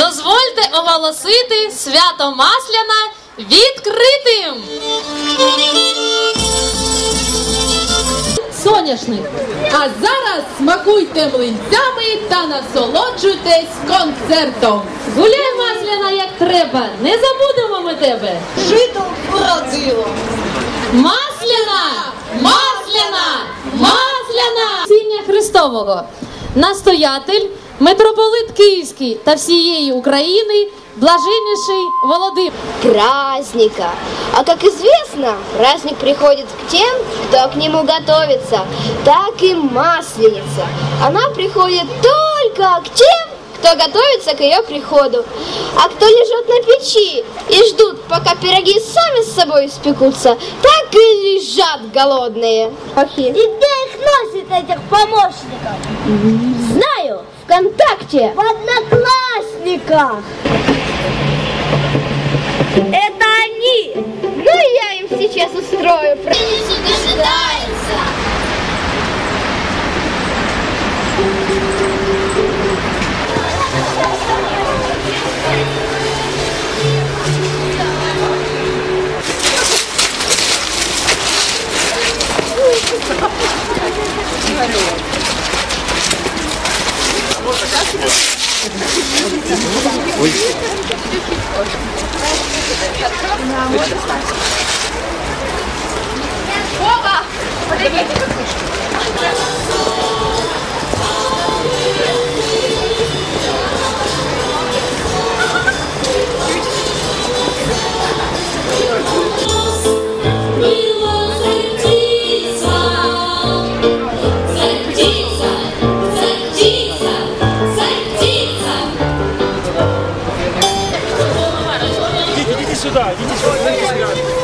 Дозвольте оголосити свято Масляна відкритим. Соняшник. А зараз смакуйте млинцями та насолоджуйтесь концертом. Гуляй, Масляна, як треба, не забудемо ми тебе. Жито вродило. Масляна! Масляна! Масляна! Сіння Христового. Настоятель, митрополит Київський та всієї України, блаженніший Володимир. праздника. А как известно, праздник приходит к тем, кто к нему готовится. Так и Масленица. Она приходит только к тем, кто готовится к ее приходу. А кто лежат на печи и ждут, пока пироги сами с собой испекутся, так и лежат голодные. И где их носит, этих помощников? Знаю, ВКонтакте. В одноклассниках. Это они. Ну, я им сейчас устрою. Идите сюда, идите сюда. weeks. І занурювали холодну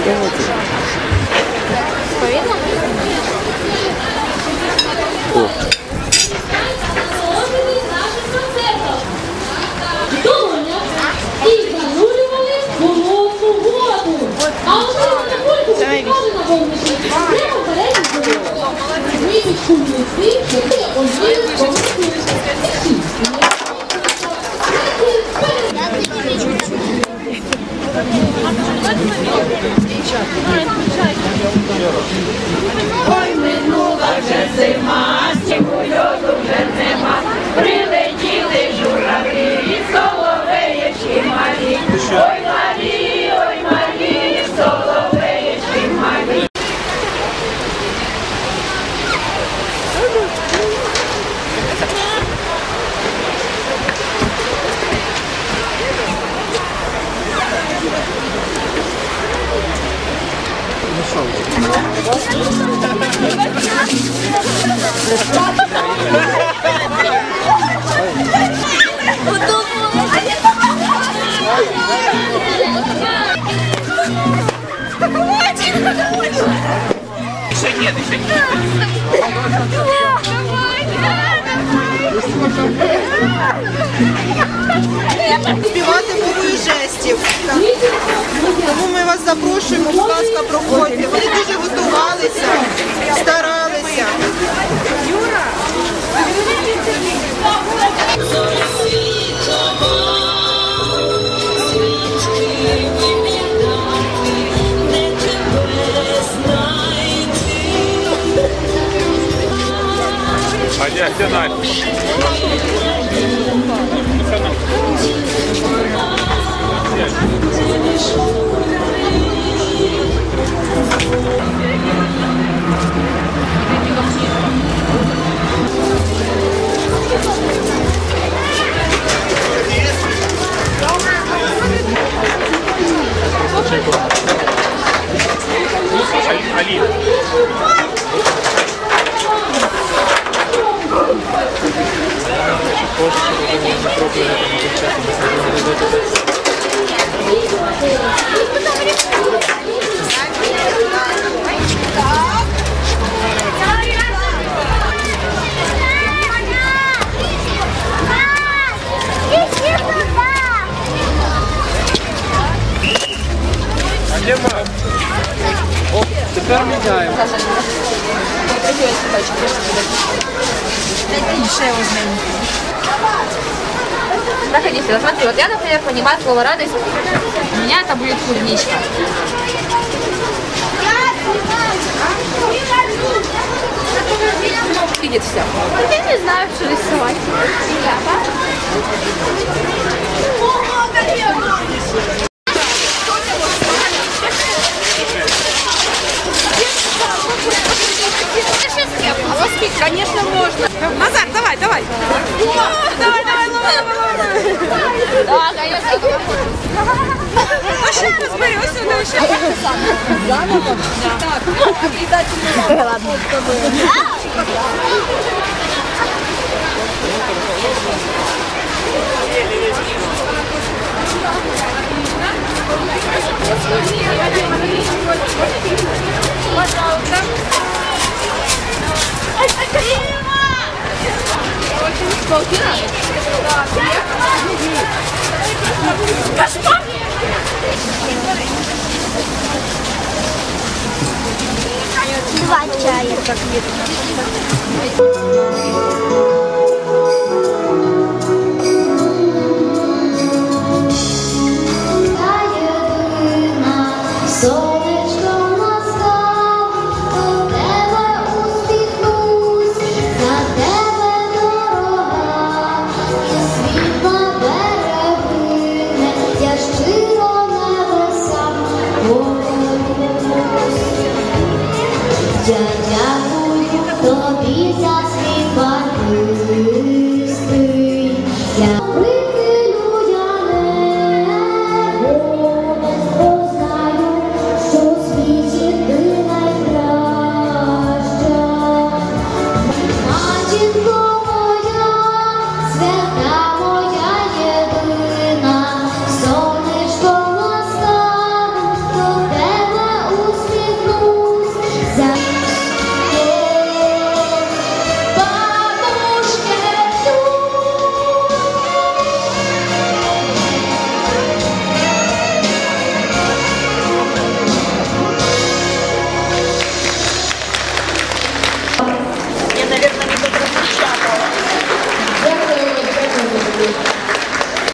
воду. А вже на кульку Співати мовою жестів. Тому ми вас запрошуємо, будь ласка, проходьте. Вони дуже готувалися, старалися. Yes, good night. А где мама? Заходите, вот смотри, вот я, например, понимаю слово радость, у меня это будет клубничка. Видит все. Я не знаю, что рисовать. Конечно, можно. Назар, давай, давай. Давай, давай, давай, давай. Да, конечно. А ще розбери, ось сюди ще. Два чая.